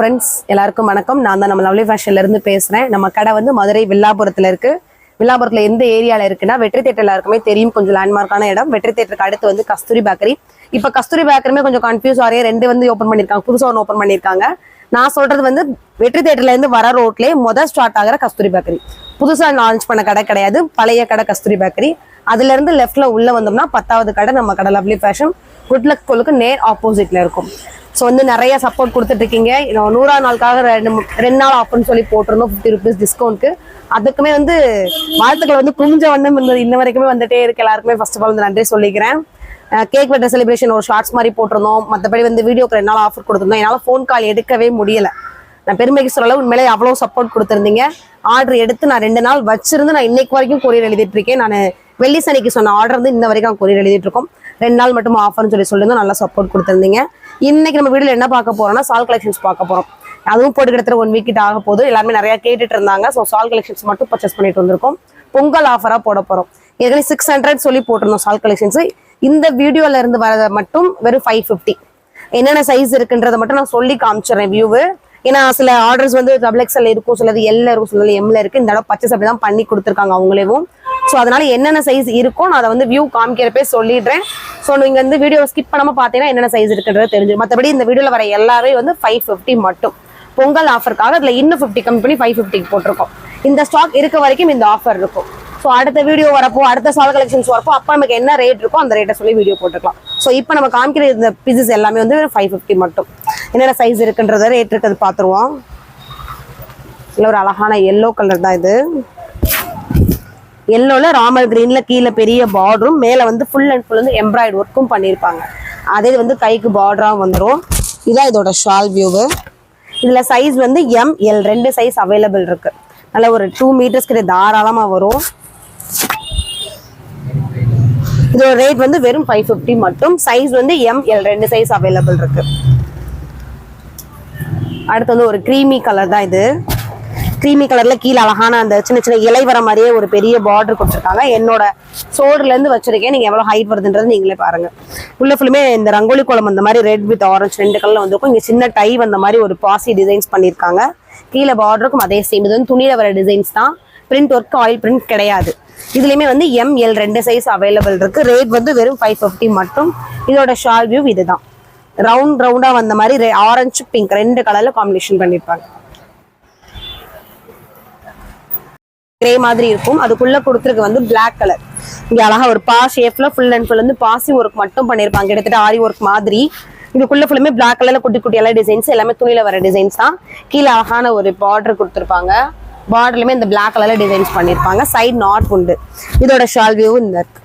Friends எல்லாருக்கும் வணக்கம். நான் தான் நம்ம லவ்லி ஃபேஷன்ல இருந்து நம்ம கடை வந்து மதுரை வில்லாபுரத்துல இருக்கு. வில்லாபுரத்தில் எந்த ஏரியால இருக்குன்னா வெற்றி தேட்டர் எல்லாருக்குமே தெரியும். கொஞ்சம் லேண்ட்மார்க்கான இடம். வெற்றி தேட்டருக்கு அடுத்து வந்து கஸ்தூரி பேக்கரி. இப்போ கஸ்தூரி பேக்கரிமே கொஞ்சம் கன்ஃபியூஸ் ஆகிய ரெண்டு வந்து ஓப்பன் பண்ணியிருக்காங்க புதுசாக ஒன்று ஓப்பன் பண்ணியிருக்காங்க நான் சொல்றது வந்து வெற்றி தேட்டர்லேருந்து வர ரோட்லேயே முதல் ஸ்டார்ட் ஆகிற கஸ்தூரி பேக்கரி. புதுசாக லான்ச் பண்ண கடை கிடையாது. பழைய கடை கஸ்தூரி பேக்கரி. அதுலேருந்து லெஃப்டில் உள்ளே வந்தோம்னா பத்தாவது கடை நம்ம கடை லவ்லி ஃபேஷன் குட்லக் கோலுக்கு நேர் ஆப்போசிட்ல இருக்கும். ஸோ வந்து நிறைய சப்போர்ட் கொடுத்துட்ருக்கீங்க. நூறாவது நாளுக்காக ரெண்டு ரெண்டு நாள் ஆஃபர்னு சொல்லி போட்டிருந்தோம் ஃபிஃப்டி ருபீஸ் டிஸ்கவுண்ட்க்கு அதுக்குமே வந்து வாழ்த்துக்கள் வந்து குமிஞ்ச வண்ணம் என்பது இன்ன வரைக்குமே வந்துட்டே இருக்கு. எல்லாருக்குமே ஃபர்ஸ்ட் ஆஃப் ஆல் வந்து நன்றி சொல்லிக்கிறேன். கேக் வெட்ட செலிப்ரேஷன் ஒரு ஷார்ட்ஸ் மாதிரி போட்டிருந்தோம். மற்றபடி வந்து வீடியோக்கு ரெண்டு நாள் ஆஃபர் கொடுத்துருந்தோம். என்னால் ஃபோன் கால் எடுக்கவே முடியலை. நான் பெருமைக்கு சொல்லலை உண்மையிலே அவ்வளோ சப்போர்ட் கொடுத்துருந்தீங்க. ஆர்டர் எடுத்து நான் ரெண்டு நாள் வச்சிருந்து நான் இன்னைக்கு வரைக்கும் கொரியர் எழுதிட்டு இருக்கேன். நான் வெள்ளி சனிக்கு சொன்ன ஆர்டர் வந்து இன்ன வரைக்கும் கொரியர் எழுதிட்டு இருக்கோம். ரெண்டு நாள் மட்டும் ஆஃபர்னு சொல்லி சொல்லியிருந்தோம் நல்லா சப்போர்ட் கொடுத்துருந்தீங்க. இன்னைக்கு நம்ம வீடியோல என்ன பார்க்க போறோம்னா சால் கலெக்ஷன்ஸ் பார்க்க போறோம். அதுவும் போட்டு கிட்டத்தட்ட ஒன் வீக் கிட்ட ஆக போகுது. எல்லாருமே நிறைய கேட்டுட்டு இருந்தாங்க. ஸோ சால் கலெக்ஷன்ஸ் மட்டும் பர்ச்சேஸ் பண்ணிட்டு வந்திருக்கோம். பொங்கல் ஆஃபரா போட போறோம். ஏற்கனவே சிக்ஸ் ஹண்ட்ரட் சொல்லி போட்டிருந்தோம் சால் கலெக்ஷன்ஸ் இந்த வீடியோல இருந்து வரத மட்டும் வெறும் ஃபைவ் ஃபிஃப்டி என்னென்ன சைஸ் இருக்குன்றத மட்டும் நான் சொல்லி காமிச்சிடுறேன் வியூவு ஏன்னா சில ஆர்டர்ஸ் வந்து டபுள் எக்ஸ்எல் இருக்கும். சிலது எல்ல இருக்கும். சிலது எம்ல இருக்கு. இந்த தடவை பர்ச்சேஸ் அப்படி தான் பண்ணி கொடுத்துருக்காங்க அவங்களேவும். ஸோ அதனால என்னென்ன சைஸ் இருக்கும் நான் அதை வந்து வியூ காமிக்கிறப்பே சொல்லிடுறேன். ஸோ நீங்கள் வந்து வீடியோ ஸ்கிப் பண்ணாமல் பார்த்தீங்கன்னா என்னென்ன சைஸ் இருக்குன்றது தெரிஞ்சு மற்றபடி இந்த வீடியோவில் வர எல்லாமே வந்து ஃபைவ் ஃபிஃப்டி மட்டும். பொங்கல் ஆஃபருக்காக அதில் இன்னும் ஃபிஃப்டி கம்மி பண்ணி ஃபைவ் ஃபிஃப்டிக்கு போட்டிருக்கோம். இந்த ஸ்டாக் இருக்க வரைக்கும் இந்த ஆஃபர் இருக்கும். ஸோ அடுத்த வீடியோ வரப்போ அடுத்த சால் கலெக்ஷன்ஸ் வரப்போ அப்போ நமக்கு என்ன ரேட் இருக்கோ அந்த ரேட்டை சொல்லி வீடியோ போட்டுக்கலாம். ஸோ இப்போ நம்ம காமிக்கிற இந்த பீசஸ் எல்லாமே வந்து ஃபைவ் ஃபிஃப்டி மட்டும். என்னென்ன சைஸ் இருக்குன்றத ரேட் இருக்கிறது பார்த்துருவோம். இல்லை ஒரு அழகான எல்லோ கலர் தான் இது. எல்லோல ராமல் கிரீன்ல கீழே பெரிய பார்டரும் மேலே வந்து ஃபுல் அண்ட் ஃபுல் வந்து எம்ப்ராய்டு ஒர்க்கும் பண்ணியிருப்பாங்க அதே வந்து கைக்கு பார்டராக வந்துடும் இதுதான் இதோட ஷால் வியூவு இதில் சைஸ் வந்து எம் எல் ரெண்டு சைஸ் அவைலபிள் இருக்கு. நல்ல ஒரு டூ மீட்டர்ஸ் கிட்ட தாராளமாக வரும். இதோட ரேட் வந்து வெறும் ஃபைவ் ஃபிஃப்டி மட்டும். சைஸ் வந்து எம் எல் ரெண்டு சைஸ் அவைலபிள் இருக்கு. அடுத்து வந்து ஒரு க்ரீமி கலர் தான் இது. க்ரீமி கலர்ல கீழே அழகான அந்த சின்ன சின்ன இலை வர மாதிரியே ஒரு பெரிய பார்டர் கொடுத்துருக்காங்க. என்னோட ஷோல்டர்ல இருந்து வச்சிருக்கேன். நீங்க எவ்வளவு ஹைட் வருதுன்றது நீங்களே பாருங்க. உள்ள ஃபுல்லுமே இந்த ரங்கோலி குளம் அந்த மாதிரி ரெட் வித் ஆரஞ்சு ரெண்டு கலர்ல வந்திருக்கும். இங்க சின்ன டை வந்த மாதிரி ஒரு பாசி டிசைன்ஸ் பண்ணியிருக்காங்க கீழே பார்டருக்கும் அதே சேம் இது வந்து துணியில வர டிசைன்ஸ் தான். பிரிண்ட் ஒர்க் ஆயில் பிரிண்ட் கிடையாது. இதுலயுமே வந்து எம் எல் ரெண்டு சைஸ் அவைலபிள் இருக்கு. ரேட் வந்து வெறும் ஃபைவ் ஃபிஃப்டி மட்டும். இதோட ஷால் வியூ இதுதான். ரவுண்ட் ரவுண்டா வந்த மாதிரி ஆரஞ்சு பிங்க் ரெண்டு கலர்ல காம்பினேஷன் பண்ணிருப்பாங்க. கிரே மாதிரி இருக்கும். அதுக்குள்ள கொடுத்துருக்கு வந்து பிளாக் கலர் இங்க அழகா ஒரு பா ஷேப்ல ஃபுல் அண்ட் ஃபுல் வந்து பாசி ஒர்க் மட்டும் பண்ணிருப்பாங்க. கிட்டத்தட்ட ஆரி ஒர்க் மாதிரி. இதுக்குள்ள ஃபுல்லுமே பிளாக் கலர்ல குட்டி குட்டி எல்லாம் டிசைன்ஸ் எல்லாமே துணியில வர டிசைன்ஸ் தான். கீழே அழகான ஒரு பார்டர் கொடுத்துருப்பாங்க. பார்டர்லயுமே இந்த பிளாக் கலர்ல டிசைன்ஸ் பண்ணிருப்பாங்க. சைடு நாட் உண்டு. இதோட ஷால் வியூ இந்த இருக்கு.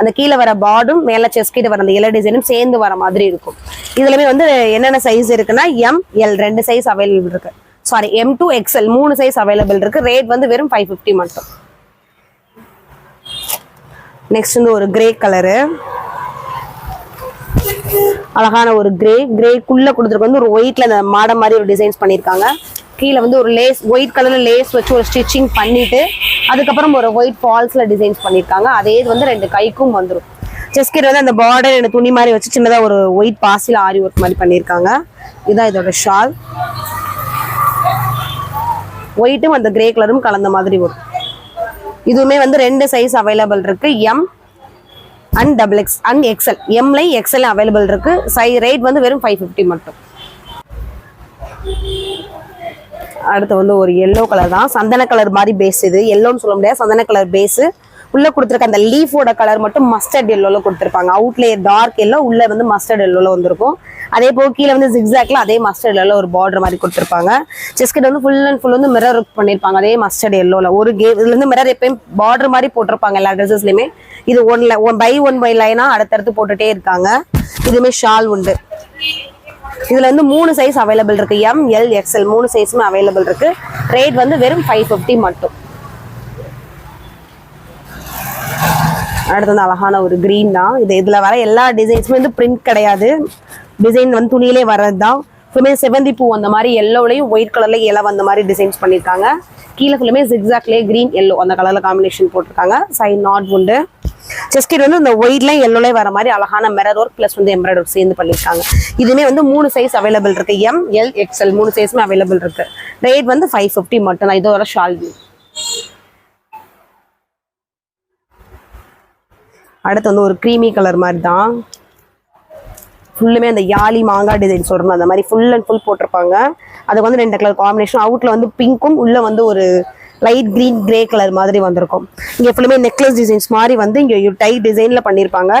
அந்த கீழே வர பார்டும் மேல செஸ்கிட்ட வர அந்த இலை டிசைனும் சேர்ந்து வர மாதிரி இருக்கும். இதுலயுமே வந்து என்னென்ன சைஸ் இருக்குன்னா எம் எல் ரெண்டு சைஸ் அவைலபிள் இருக்கு. சாரி எம் டூ எக்ஸ்எல் மூணு சைஸ் அவைலபிள் இருக்கு. ரேட் வந்து வெறும் ஃபைவ் ஃபிஃப்டி மட்டும். நெக்ஸ்ட் வந்து ஒரு கிரே கலரு அழகான ஒரு கிரே கிரேக்குள்ள கொடுத்துருக்கு வந்து ஒரு ஒயிட்ல அந்த மாடம் மாதிரி ஒரு டிசைன்ஸ் பண்ணியிருக்காங்க கீழே வந்து ஒரு லேஸ் ஒயிட் கலர்ல லேஸ் வச்சு ஒரு ஸ்டிச்சிங் பண்ணிட்டு அதுக்கப்புறம் ஒரு ஒயிட் ஃபால்ஸ்ல டிசைன்ஸ் பண்ணியிருக்காங்க அதே இது வந்து ரெண்டு கைக்கும் வந்துடும் செஸ்ட் வந்து அந்த பார்டர் ரெண்டு துணி மாதிரி வச்சு சின்னதாக ஒரு ஒயிட் பாசியில் ஆரி ஒர்க் மாதிரி பண்ணியிருக்காங்க இதுதான் இதோட ஷால் ஒயிட்டும் அந்த கிரே கலரும் கலந்த மாதிரி வரும். இதுவுமே வந்து ரெண்டு சைஸ் அவைலபிள் இருக்கு. M and double X and XL எம்லையும் XL available இருக்கு. சை ரேட் வந்து வெறும் ஃபைவ் ஃபிஃப்டி மட்டும். அடுத்து வந்து ஒரு எல்லோ கலர் தான். சந்தன கலர் மாதிரி பேஸ் இது. எல்லோன்னு சொல்ல முடியாது. சந்தன கலர் பேஸ் உள்ள கொடுத்துருக்க அந்த லீஃபோட கலர் மட்டும் மஸ்டர்ட் எல்லோல கொடுத்துருப்பாங்க. அவுட்லேயே டார்க் எல்லோ உள்ள வந்து மஸ்டர்ட் எல்லோல வந்திருக்கும். அதே போக கீழே வந்து ஜிக்ஸாக்ல அதே மஸ்டர்ட் எல்லோல ஒரு பார்டர் மாதிரி கொடுத்துருப்பாங்க. செஸ்கெட் வந்து ஃபுல் அண்ட் ஃபுல் வந்து மிரர் ஒர்க் பண்ணியிருப்பாங்க அதே மஸ்டர்ட் எல்லோல ஒரு கே இதுல இருந்து மிரர் எப்பயும் பார்டர் மாதிரி போட்டிருப்பாங்க எல்லா ட்ரெஸ்ஸஸ்லயுமே இது ஒன்ல ஒன் பை ஒன் பை லைனா அடுத்தடுத்து போட்டுட்டே இருக்காங்க. இதுமே ஷால் உண்டு. இதுல வந்து மூணு சைஸ் அவைலபிள் இருக்கு. எம் எல் எக்ஸ்எல் மூணு சைஸுமே அவைலபிள் இருக்கு. ரேட் வந்து வெறும் ஃபைவ் ஃபிஃப்டி மட்டும். அடுத்து வந்து அழகான ஒரு க்ரீன் தான். இது இதில் வர எல்லா டிசைன்ஸுமே வந்து பிரிண்ட் கிடையாது. டிசைன் வந்து துணியிலே வர்றது தான் ஃபுல்லுமே செவந்தி பூ அந்த மாதிரி எல்லோலையும் ஒயிட் கலர்ல இலை வந்த மாதிரி டிசைன்ஸ் பண்ணியிருக்காங்க. கீழே ஃபுல்லுமே ஜிக்ஸாக்லேயே க்ரீன் எல்லோ அந்த கலரில் காம்பினேஷன் போட்டிருக்காங்க. சைட் நாட் உண்டு. செஸ்கிட் வந்து இந்த ஒயிட்லையும் எல்லோலையும் வர மாதிரி அழகான மிரர் ஒர்க் ப்ளஸ் வந்து எம்ப்ராய்டர் ஒர்க் சேர்ந்து பண்ணியிருக்காங்க. இதுவுமே வந்து மூணு சைஸ் அவைலபிள் இருக்கு. எம் எல் எக்ஸ்எல் மூணு சைஸுமே அவைலபிள் இருக்கு. ரேட் வந்து ஃபைவ் ஃபிஃப்டி மட்டும் தான் இதோட ஷால்வி அடுத்து வந்து ஒரு க்ரீமி கலர் மாதிரி தான் ஃபுல்லுமே அந்த யாலி மாங்காய் டிசைன் சொல்கிறோம் அந்த மாதிரி ஃபுல் அண்ட் ஃபுல் போட்டிருப்பாங்க. அதுக்கு வந்து ரெண்டு கலர் காம்பினேஷன் அவுட்டில் வந்து பிங்க்கும் உள்ளே வந்து ஒரு லைட் க்ரீன் கிரே கலர் மாதிரி வந்திருக்கும். இங்கே ஃபுல்லுமே நெக்லஸ் டிசைன்ஸ் மாதிரி வந்து இங்கே டை டிசைனில் பண்ணியிருப்பாங்க.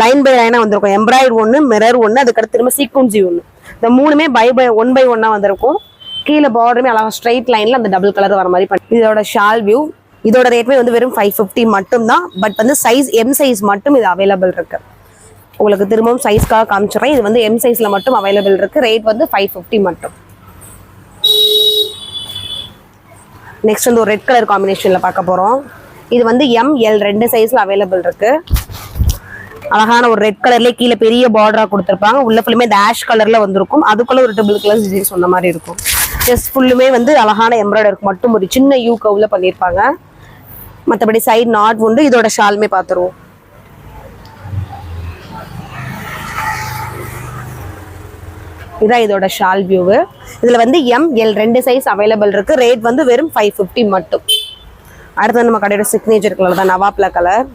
லைன் பை லைனாக வந்திருக்கும். எம்ப்ராய்டு ஒன்று மிரர் ஒன்று அதுக்கடுத்து திரும்ப சீக்வன்சி ஒன்று இந்த மூணுமே பை பை ஒன் பை ஒன்னாக வந்திருக்கும். கீழே பார்டருமே அழகா ஸ்ட்ரைட் லைனில் அந்த டபுள் கலர் வர மாதிரி பண்ணி இதோட ஷால் வியூ இதோட ரேட்மே வந்து வெறும் ஃபைவ் ஃபிஃப்டி மட்டும் தான் பட் வந்து சைஸ் எம் சைஸ் மட்டும் இது அவைலபிள் இருக்கு. உங்களுக்கு திரும்பவும் சைஸ்க்காக காமிச்சிடுறேன். இது வந்து எம் சைஸ்ல மட்டும் அவைலபிள் இருக்கு. ரேட் வந்து ஃபைவ் ஃபிஃப்டி மட்டும். நெக்ஸ்ட் வந்து ஒரு ரெட் கலர் காம்பினேஷன்ல பார்க்க போறோம். இது வந்து எம் எல் ரெண்டு சைஸ்ல அவைலபிள் இருக்கு. அழகான ஒரு ரெட் கலர்லேயே கீழே பெரிய பார்டரா கொடுத்துருப்பாங்க. உள்ள ஃபுல்லுமே இந்த ஆஷ் கலர்ல வந்திருக்கும். அதுக்குள்ள ஒரு டபுள் கலர் டிசைன் சொன்ன மாதிரி இருக்கும். ஜஸ்ட் ஃபுல்லுமே வந்து அழகான எம்ப்ராய்டருக்கு மட்டும் ஒரு சின்ன யூ கவுல பண்ணியிருப்பாங்க. மற்றபடி சைடு நாட் உண்டு. இதோட ஷாலுமே பார்த்துருவோம் இதான் இதோட ஷால் வியூவு இதுல வந்து எம் எல் ரெண்டு சைஸ் அவைலபிள் இருக்கு. ரேட் வந்து வெறும் ஃபைவ் ஃபிஃப்டி மட்டும். அடுத்து நம்ம கடையோட சிக்னேச்சர் கலர் தான். நவாப்ல கலர்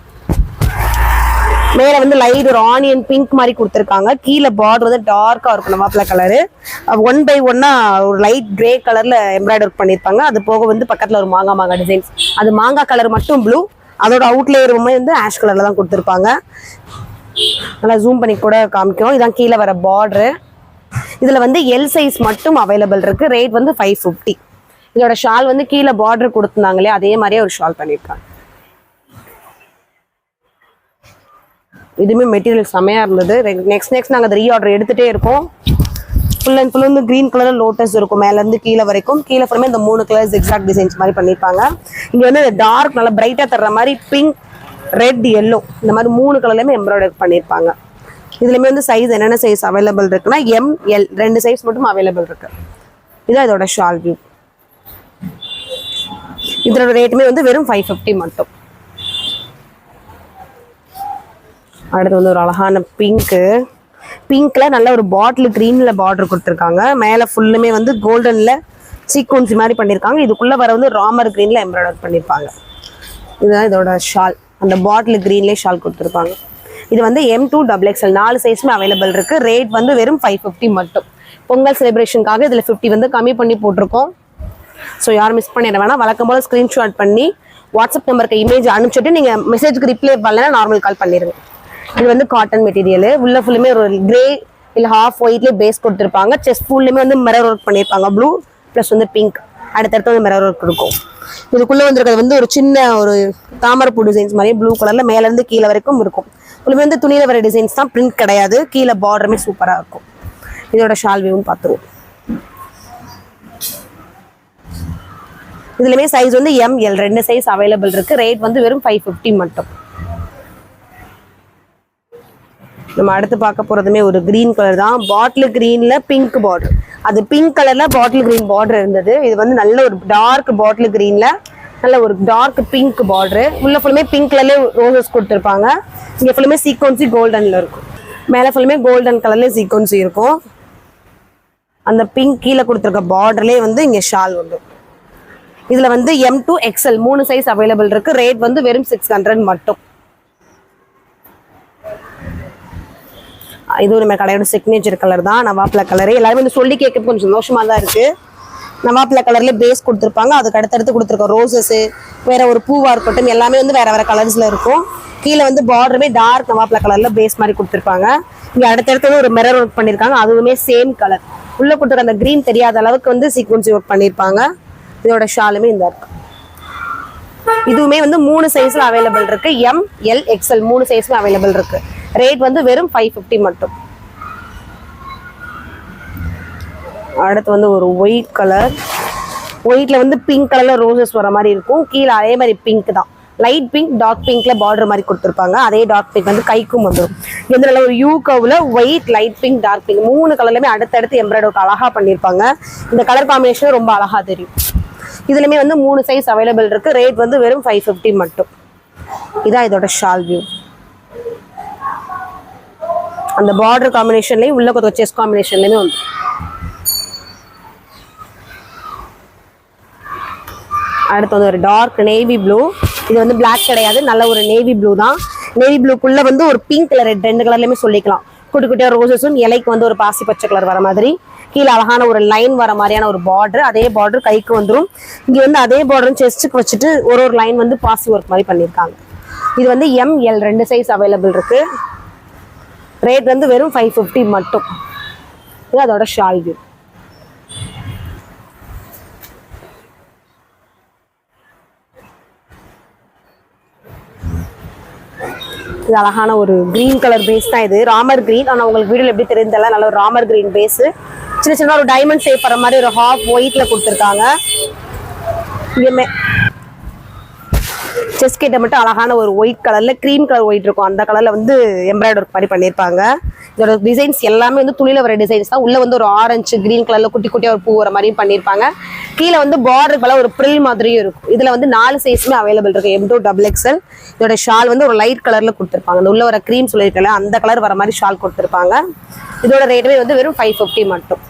மேல வந்து லைட் ஒரு ஆனியன் பிங்க் மாதிரி கொடுத்துருக்காங்க. கீழே பார்டர் வந்து டார்க்கா இருக்கும் நவாப்ல கலரு ஒன் பை ஒன்னா ஒரு லைட் கிரே கலர்ல எம்ப்ராய்டர் பண்ணியிருப்பாங்க. அது போக வந்து பக்கத்துல ஒரு மாங்காய் மாங்காய் டிசைன்ஸ் அது மாங்காய் கலர் மட்டும் ப்ளூ அதோட அவுட்லேயருமே வந்து ஆஷ் கலர்ல தான் கொடுத்துருப்பாங்க. நல்லா ஜூம் பண்ணி கூட காமிக்கும் இதான் கீழே வர பார்டரு இதுல வந்து எல் சைஸ் மட்டும் அவைலபிள் இருக்கு. ரேட் வந்து ஃபைவ் ஃபிஃப்டி இதோட ஷால் வந்து கீழே பார்டர் கொடுத்துருந்தாங்களே அதே மாதிரியே ஒரு ஷால் பண்ணியிருக்காங்க. இதுவுமே மெட்டீரியல் செமையாக இருந்தது. நெக்ஸ்ட் நெக்ஸ்ட் நாங்கள் ரீ ஆர்டர் எடுத்துகிட்டே இருக்கோம். ஃபுல் அண்ட் ஃபுல் வந்து க்ரீன் கலர் லோட்டஸ் இருக்கும். மேலேருந்து கீழே வரைக்கும். கீழே ஃபுல்லுமே இந்த மூணு கலர்ஸ் எக்ஸாக்ட் டிசைன்ஸ் மாதிரி பண்ணியிருப்பாங்க. இங்கே வந்து டார்க் நல்லா பிரைட்டாக தர்ற மாதிரி பிங்க் ரெட் எல்லோ இந்த மாதிரி மூணு கலர்லேயுமே எம்ப்ராய்டரி பண்ணியிருப்பாங்க. இதுலேயுமே வந்து சைஸ் என்னென்ன சைஸ் அவைலபிள் இருக்குன்னா எம் எல் ரெண்டு சைஸ் மட்டும் அவைலபிள் இருக்கு. இதான் இதோட ஷால் வியூ இதோட ரேட்டுமே வந்து வெறும் ஃபைவ் ஃபிஃப்டி மட்டும். அடுத்து வந்து ஒரு அழகான பிங்க்கு பிங்க்ல நல்ல ஒரு பாட்டில் க்ரீன்ல பார்டர் கொடுத்துருக்காங்க. மேலே ஃபுல்லுமே வந்து கோல்டன்ல சீக்வன்சி மாதிரி பண்ணியிருக்காங்க இதுக்குள்ளே வர வந்து ராமர் க்ரீன்ல எம்ப்ராய்டர் பண்ணியிருப்பாங்க இதுதான் இதோட ஷால் அந்த பாட்டில் க்ரீன்லேயே ஷால் கொடுத்துருப்பாங்க இது வந்து எம் டூ டபுள் எக்ஸ்எல் நாலு சைஸுமே அவைலபிள் இருக்குது ரேட் வந்து வெறும் ஃபைவ் ஃபிஃப்டி மட்டும். பொங்கல் செலிப்ரேஷனுக்காக இதில் ஃபிஃப்டி வந்து கம்மி பண்ணி போட்டிருக்கோம். ஸோ யாரும் மிஸ் பண்ணிட வேணாம். வழக்கம் போல் ஸ்க்ரீன்ஷாட் பண்ணி வாட்ஸ்அப் நம்பருக்கு இமேஜ் அனுப்பிச்சிட்டு நீங்கள் மெசேஜ்க்கு ரிப்ளை பண்ணலன்னா நார்மல் கால் பண்ணிடுங்க இது வந்து காட்டன் மெட்டீரியல் உள்ள ஃபுல்லுமே ஒரு கிரே இல்லை ஹாஃப் ஒயிட்லேயே பேஸ் கொடுத்துருப்பாங்க. செஸ்ட் ஃபுல்லுமே வந்து மிரர் ஒர்க் பண்ணியிருப்பாங்க. ப்ளூ ப்ளஸ் வந்து பிங்க் அடுத்தடுத்து வந்து மிரர் ஒர்க் இருக்கும். இதுக்குள்ள வந்துருக்கிறது வந்து ஒரு சின்ன ஒரு தாமரப்பூ டிசைன்ஸ் மாதிரி ப்ளூ கலர்ல மேல இருந்து கீழே வரைக்கும் இருக்கும். ஃபுல்லுமே வந்து துணியில் வர டிசைன்ஸ் தான் பிரிண்ட் கிடையாது. கீழே பார்டருமே சூப்பராக இருக்கும். இதோட ஷால் வியூவும் பார்த்துருவோம். இதுலயுமே சைஸ் வந்து எம் எல் ரெண்டு சைஸ் அவைலபிள் இருக்கு. ரேட் வந்து வெறும் ஃபைவ் ஃபிஃப்டி மட்டும். நம்ம அடுத்து பார்க்க போகிறதுமே ஒரு க்ரீன் கலர் தான். பாட்டில் க்ரீனில் பிங்க் பார்டர் அது பிங்க் கலரில் பாட்டில் கிரீன் பார்டர் இருந்தது. இது வந்து நல்ல ஒரு டார்க் பாட்டில் க்ரீனில் நல்ல ஒரு டார்க் பிங்க் பார்டரு உள்ள ஃபுல்லுமே பிங்க் ரோசஸ் கொடுத்துருப்பாங்க. இங்கே ஃபுல்லுமே சீக்வன்சி கோல்டனில் இருக்கும். மேலே ஃபுல்லுமே கோல்டன் கலர்லேயே சீக்வன்சி இருக்கும். அந்த பிங்க் கீழே கொடுத்துருக்க பார்டர்லேயே வந்து இங்கே ஷால் வந்து இதில் வந்து எம் டூ எக்ஸ்எல் மூணு சைஸ் அவைலபிள் இருக்குது ரேட் வந்து வெறும் சிக்ஸ் ஹண்ட்ரட் மட்டும். இது நம்ம கடையோட சிக்னேச்சர் கலர் தான். நவாப்ல கலரு எல்லாருமே வந்து சொல்லி கேட்க கொஞ்சம் சந்தோஷமா தான் இருக்கு. நவாப்ல கலர்ல பேஸ் கொடுத்துருப்பாங்க. அதுக்கு அடுத்தடுத்து கொடுத்துருக்கோம் ரோசஸ் வேற ஒரு பூவா இருக்கட்டும் எல்லாமே வந்து வேற வேற கலர்ஸ்ல இருக்கும். கீழே வந்து பார்டருமே டார்க் நவாப்ல கலர்ல பேஸ் மாதிரி கொடுத்துருப்பாங்க. இங்க அடுத்தடுத்து ஒரு மிரர் ஒர்க் பண்ணிருக்காங்க. அதுவுமே சேம் கலர் உள்ள கொடுத்துருக்க அந்த கிரீன் தெரியாத அளவுக்கு வந்து சீக்வன்சி ஒர்க் பண்ணிருப்பாங்க. இதோட ஷாலுமே இந்த இருக்கு இதுவுமே வந்து மூணு சைஸ்ல அவைலபிள் இருக்கு. எம் எல் எக்ஸ்எல் மூணு சைஸ்ல அவைலபிள் இருக்கு. ரேட் வந்து வெறும் ஃபைவ் ஃபிஃப்டி மட்டும். அடுத்து வந்து ஒரு ஒயிட் கலர் ஒயிட்ல வந்து பிங்க் கலர்ல ரோசஸ் வர மாதிரி இருக்கும். கீழே அதே மாதிரி பிங்க் தான். லைட் பிங்க் டார்க் பிங்க்ல பார்டர் மாதிரி கொடுத்துருப்பாங்க. அதே டார்க் பிங்க் வந்து கைக்கும் வந்துடும் இது ஒரு U கவ்ல white light pink dark pink மூணு கலர்லயுமே அடுத்தடுத்து எம்ப்ராய்டர் அழகா பண்ணியிருப்பாங்க இந்த கலர் காம்பினேஷன் ரொம்ப அழகா தெரியும். இதுலயுமே வந்து மூணு சைஸ் அவைலபிள் இருக்கு. ரேட் வந்து வெறும் ஃபைவ் ஃபிஃப்டி மட்டும். இதான் இதோட ஷால் வியூ அந்த பார்டர் காம்பினேஷன்லயும் உள்ள கொஞ்சம் செஸ் காம்பினேஷன்லயுமே வந்து அடுத்து வந்து ஒரு டார்க் நேவி ப்ளூ இது வந்து பிளாக் கிடையாது நல்ல ஒரு நேவி ப்ளூ தான். நேவி ப்ளூக்குள்ள வந்து ஒரு பிங்க் கலர் ரெட் ரெண்டு கலர்லயுமே சொல்லிக்கலாம். குட்டி குட்டியா ரோசஸும் இலைக்கு வந்து ஒரு பாசி பச்சை கலர் வர மாதிரி. கீழே அழகான ஒரு லைன் வர மாதிரியான ஒரு பார்டர் அதே பார்டர் கைக்கு வந்துரும். இங்க வந்து அதே பார்டரும் செஸ்ட்டுக்கு வச்சுட்டு ஒரு ஒரு லைன் வந்து பாசி ஒர்க் மாதிரி பண்ணியிருக்காங்க. இது வந்து எம்எல் ரெண்டு சைஸ் அவைலபிள் இருக்கு. ரேட் வந்து வெறும் ஃபைவ் ஃபிஃப்டி மட்டும். இது அதோட ஷால் வியூ இது அழகான ஒரு க்ரீன் கலர் பேஸ் தான் இது. ராமர் கிரீன் ஆனால் உங்களுக்கு வீடியோல எப்படி தெரிந்தல நல்ல ஒரு ராமர் கிரீன் பேஸு சின்ன சின்ன ஒரு டைமண்ட் ஷேப் வர மாதிரி ஒரு ஹாஃப் ஒயிட்ல கொடுத்துருக்காங்க. இங்கே செஸ் கிட்ட மட்டும் அழகான ஒரு ஒயிட் கலர்ல க்ரீம் கலர் ஒயிட் இருக்கும். அந்த கலர்ல வந்து எம்ப்ராய்டர் ஒர்க் மாதிரி பண்ணியிருப்பாங்க. இதோட டிசைன்ஸ் எல்லாமே வந்து துணியில வர டிசைன்ஸ் தான். உள்ள வந்து ஒரு ஆரஞ்சு கிரீன் கலர்ல குட்டி குட்டியா ஒரு பூ வர மாதிரியும் பண்ணியிருப்பாங்க. கீழே வந்து பார்டர் பல ஒரு ப்ரில் மாதிரியும் இருக்கும். இதுல வந்து நாலு சைஸுமே அவைலபிள் இருக்கு. எம் டூ டபுள் எக்ஸ்எல் இதோட ஷால் வந்து ஒரு லைட் கலர்ல கொடுத்துருப்பாங்க. அந்த உள்ள வர க்ரீம் சொல்லியிருக்கல அந்த கலர் வர மாதிரி ஷால் கொடுத்துருப்பாங்க. இதோட ரேட்டுமே வந்து வெறும் ஃபைவ் ஃபிஃப்டி மட்டும்.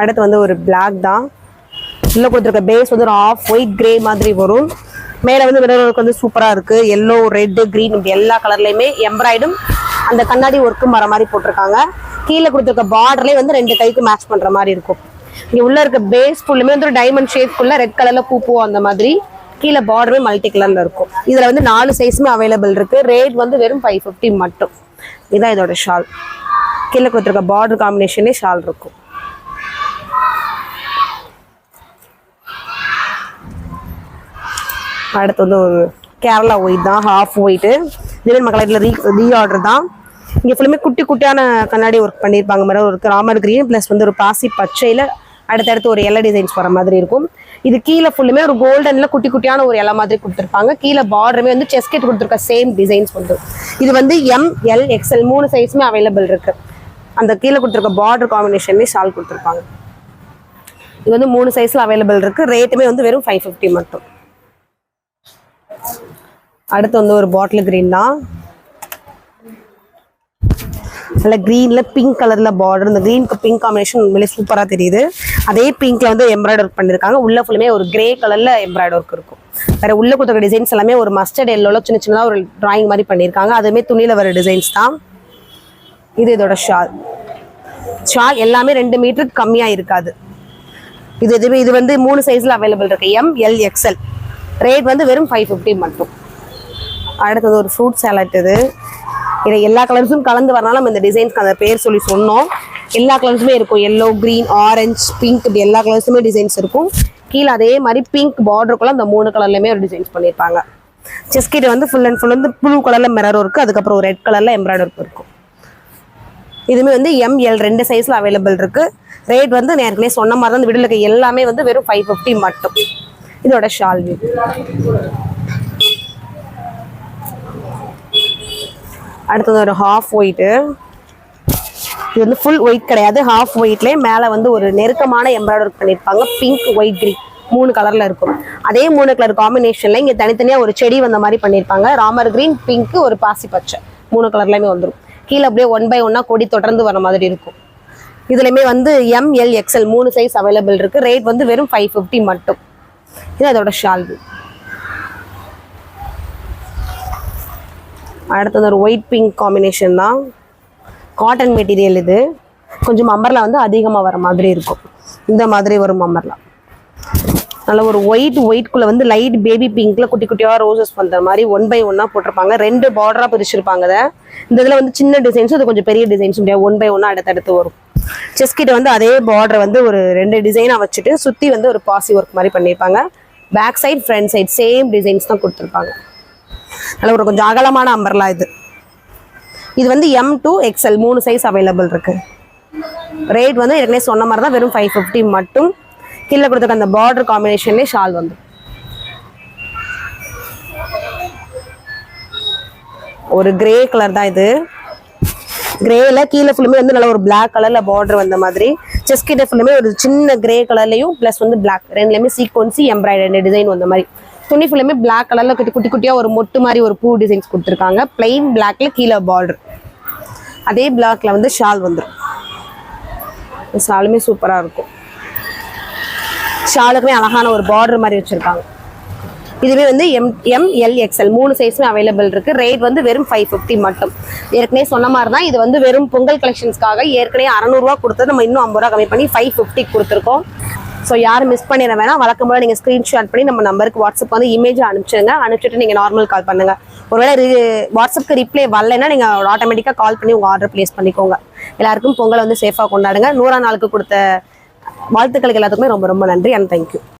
அடுத்து வந்து ஒரு பிளாக் தான். உள்ள கொடுத்துருக்க பேஸ் வந்து ஒரு ஆஃப் ஒயிட் கிரே மாதிரி வரும். மேலே வந்து மிரர் வந்து சூப்பராக இருக்குது எல்லோ ரெட்டு க்ரீன் இப்படி எல்லா கலர்லையுமே எம்ப்ராய்டும் அந்த கண்ணாடி ஒர்க்கும் வர மாதிரி போட்டிருக்காங்க. கீழே கொடுத்துருக்க பார்டர்லேயே வந்து ரெண்டு கைக்கு மேட்ச் பண்ணுற மாதிரி இருக்கும். இங்கே உள்ளே இருக்க பேஸ் ஃபுல்லுமே வந்து ஒரு டைமண்ட் ஷேப்க்குள்ள ரெட் கலரில் பூ பூ அந்த மாதிரி. கீழே பார்டருமே மல்டி கலரில் இருக்கும். இதில் வந்து நாலு சைஸுமே அவைலபிள் இருக்குது ரேட் வந்து வெறும் ஃபைவ் ஃபிஃப்டி மட்டும். இதுதான் இதோட ஷால் கீழே கொடுத்துருக்க பார்டர் காம்பினேஷனே ஷால் இருக்கும். அடுத்து வந்து ஒரு கேரளா ஒயிட் தான் ஹாஃப் ஒயிட்டு திடீர் மக்களில் ரீ ரீ ஆர்டர் தான். இங்கே ஃபுல்லுமே குட்டி குட்டியான கண்ணாடி ஒர்க் பண்ணியிருப்பாங்க மேடம். ஒரு ராமர் கிரீன் ப்ளஸ் வந்து ஒரு பாசி பச்சையில் அடுத்தடுத்து ஒரு இலை டிசைன்ஸ் வர மாதிரி இருக்கும். இது கீழே ஃபுல்லுமே ஒரு கோல்டனில் குட்டி குட்டியான ஒரு இலை மாதிரி கொடுத்துருப்பாங்க. கீழே பார்டருமே வந்து செஸ்கெட் கொடுத்துருக்க சேம் டிசைன்ஸ் வந்து. இது வந்து எம் எல் எக்ஸ்எல் மூணு சைஸுமே அவைலபிள் இருக்கு. அந்த கீழே கொடுத்துருக்க பார்டர் காம்பினேஷன்லேயே ஷால் கொடுத்துருப்பாங்க. இது வந்து மூணு சைஸில் அவைலபிள் இருக்குது ரேட்டுமே வந்து வெறும் ஃபைவ் ஃபிஃப்டி மட்டும். அடுத்து வந்து ஒரு பாட்டில் க்ரீன் தான். நல்ல க்ரீனில் பிங்க் கலரில் பார்டர் இந்த க்ரீனுக்கு பிங்க் காம்பினேஷன் உண்மையிலே சூப்பராக தெரியுது. அதே பிங்க்ல வந்து எம்ப்ராய்டர் ஒர்க் பண்ணியிருக்காங்க உள்ள ஃபுல்லுமே ஒரு கிரே கலரில் எம்ப்ராய்டர் ஒர்க் இருக்கும். வேற உள்ள கொடுத்த டிசைன்ஸ் எல்லாமே ஒரு மஸ்டர்ட் எல்லோல சின்ன சின்னதாக ஒரு டிராயிங் மாதிரி பண்ணியிருக்காங்க அதுவுமே துணியில் வர டிசைன்ஸ் தான். இது இதோட ஷால் ஷால் எல்லாமே ரெண்டு மீட்டருக்கு கம்மியாக இருக்காது. இது எதுவுமே இது வந்து மூணு சைஸில் அவைலபிள் இருக்கு. எம் எல் எக்ஸ்எல் ரேட் வந்து வெறும் ஃபைவ் ஃபிஃப்டி மட்டும். அடுத்தது ஒரு ஃப்ரூட் சேலட் இது. இதை எல்லா கலர்ஸும் கலந்து வரனால நம்ம இந்த டிசைன்ஸ்க்கு அந்த பேர் சொல்லி சொன்னோம். எல்லா கலர்ஸுமே இருக்கும். எல்லோ க்ரீன் ஆரஞ்சு பிங்க் இப்படி எல்லா கலர்ஸுமே டிசைன்ஸ் இருக்கும். கீழே அதே மாதிரி பிங்க் பார்டருக்குள்ள அந்த மூணு கலர்லையுமே ஒரு டிசைன்ஸ் பண்ணியிருப்பாங்க செஸ்கிட்ட வந்து ஃபுல் அண்ட் ஃபுல் வந்து ப்ளூ கலரில் மிரரும் இருக்குது அதுக்கப்புறம் ரெட் கலரில் எம்ப்ராய்டர் இருக்கும். இதுவுமே வந்து எம்எல் ரெண்டு சைஸில் அவைலபிள் இருக்குது ரேட் வந்து நான் ஏற்கனவே சொன்ன மாதிரி தான். இந்த வீடியோல எல்லாமே வந்து வெறும் ஃபைவ் ஃபிஃப்டி மட்டும். இதோட ஷால் அடுத்தது ஒரு ஹாஃப் ஒயிட்டு இது வந்து ஃபுல் ஒயிட் கிடையாது. ஹாஃப் ஒயிட்லேயே மேலே வந்து ஒரு நெருக்கமான எம்ப்ராய்டர் பண்ணியிருப்பாங்க பிங்க் ஒயிட் கிரீன் மூணு கலர்ல இருக்கும். அதே மூணு கலர் காம்பினேஷன்ல இங்க தனித்தனியா ஒரு செடி வந்த மாதிரி பண்ணியிருப்பாங்க ராமர் கிரீன் பிங்க் ஒரு பாசி பச்சை. மூணு கலர்லயுமே வந்துடும் கீழே அப்படியே ஒன் பை ஒன்னா கொடி தொடர்ந்து வர மாதிரி இருக்கும். இதுலயுமே வந்து எம் எல் எக்ஸ்எல் மூணு சைஸ் அவைலபிள் இருக்கு. ரேட் வந்து வெறும் ஃபைவ் ஃபிஃப்டி மட்டும். இது அதோட ஷால்வு அடுத்தது ஒரு ஒயிட் பிங்க் காம்பினேஷன் தான். காட்டன் மெட்டீரியல் இது. கொஞ்சம் மம்பர்லா வந்து அதிகமாக வர மாதிரி இருக்கும். இந்த மாதிரி வரும் மம்பர்லா. நல்ல ஒரு ஒயிட் ஒயிட்குள்ளே வந்து லைட் பேபி பிங்க்ல குட்டி குட்டியாக ரோசஸ் பண்ணுற மாதிரி ஒன் பை ஒன்னாக போட்டிருப்பாங்க. ரெண்டு பார்டராக பிரிச்சிருப்பாங்க அதை இந்த இதில் வந்து சின்ன டிசைன்ஸும் இது கொஞ்சம் பெரிய டிசைன்ஸும் முடியாது ஒன் பை ஒன்னாக அடுத்தடுத்து வரும். செஸ்கிட்ட வந்து அதே பார்டர் வந்து ஒரு ரெண்டு டிசைனாக வச்சுட்டு சுற்றி வந்து ஒரு பாசி ஒர்க் மாதிரி பண்ணியிருப்பாங்க back side front side same designs தான் கொடுத்துருப்பாங்க. நல்ல ஒரு கொஞ்சம் அகலமான அம்பர்லா இது. இது வந்து எம் டூ எக்ஸ்எல் மூணு சைஸ் அவைலபிள் இருக்கு. ரேட் வந்து ஏற்கனவே சொன்ன மாதிரி தான் வெறும் ஃபைவ் ஃபிஃப்டி மட்டும். கீழே கொடுத்துருக்க அந்த பார்டர் காம்பினேஷன்லேயே ஷால் வந்து. ஒரு கிரே கலர் தான் இது. கிரேல கீழே ஃபுல்லுமே வந்து நல்ல ஒரு பிளாக் கலர்ல பார்டர் வந்த மாதிரி. செஸ் கிட்ட ஃபுல்லுமே ஒரு சின்ன கிரே கலர்லயும் ப்ளஸ் வந்து பிளாக் ரெண்டுலயுமே சீக்வன்சி எம்ப்ராய்டரி டிசைன் வந்த மாதிரி. துணி ஃபுல்லுமே பிளாக் கலர்ல குட்டி குட்டி குட்டியா ஒரு மொட்டு மாதிரி ஒரு பூ டிசைன்ஸ் கொடுத்துருக்காங்க. பிளைன் பிளாக்ல கீழே பார்டர் அதே பிளாக்ல வந்து ஷால் வந்துடும் ஷாலுமே சூப்பரா இருக்கும். ஷாலுக்குமே அழகான ஒரு பார்டர் மாதிரி வச்சிருக்காங்க. இதுவே வந்து எம் எம் எல் எக்ஸ்எல் மூணு சைஸுமே அவைலபிள் இருக்கு. ரேட் வந்து வெறும் ஃபைவ் ஃபிஃப்டி மட்டும். ஏற்கனவே சொன்ன மாதிரி தான் இது வந்து வெறும் பொங்கல் கலெக்ஷன்ஸ்க்காக ஏற்கனவே அறநூறுவா கொடுத்தது. நம்ம இன்னும் ஐம்பது ரூபா கம்மி பண்ணி ஃபைவ் ஃபிஃப்டி கொடுத்துருக்கோம். ஸோ யாரும் மிஸ் பண்ணிட வேணாம் வழக்கம் போல நீங்கள் ஸ்க்ரீன்ஷாட் பண்ணி நம்ம நம்பருக்கு வாட்ஸ்அப் வந்து இமேஜ் அனுப்பிச்சிடுங்க. அனுப்பிச்சிட்டு நீங்கள் நார்மல் கால் பண்ணுங்க. ஒருவேளை வாட்ஸ்அப்க்கு ரிப்ளை வரலைன்னா நீங்கள் ஆட்டோமேட்டிக்காக கால் பண்ணி உங்கள் ஆர்டர் ப்ளேஸ் பண்ணிக்கோங்க. எல்லாருக்கும் பொங்கலை வந்து சேஃபாக கொண்டாடுங்க. நூறா நாளுக்கு கொடுத்த வாழ்த்துக்களுக்கு எல்லாத்துக்குமே ரொம்ப ரொம்ப நன்றி அண்ட் தேங்க்யூ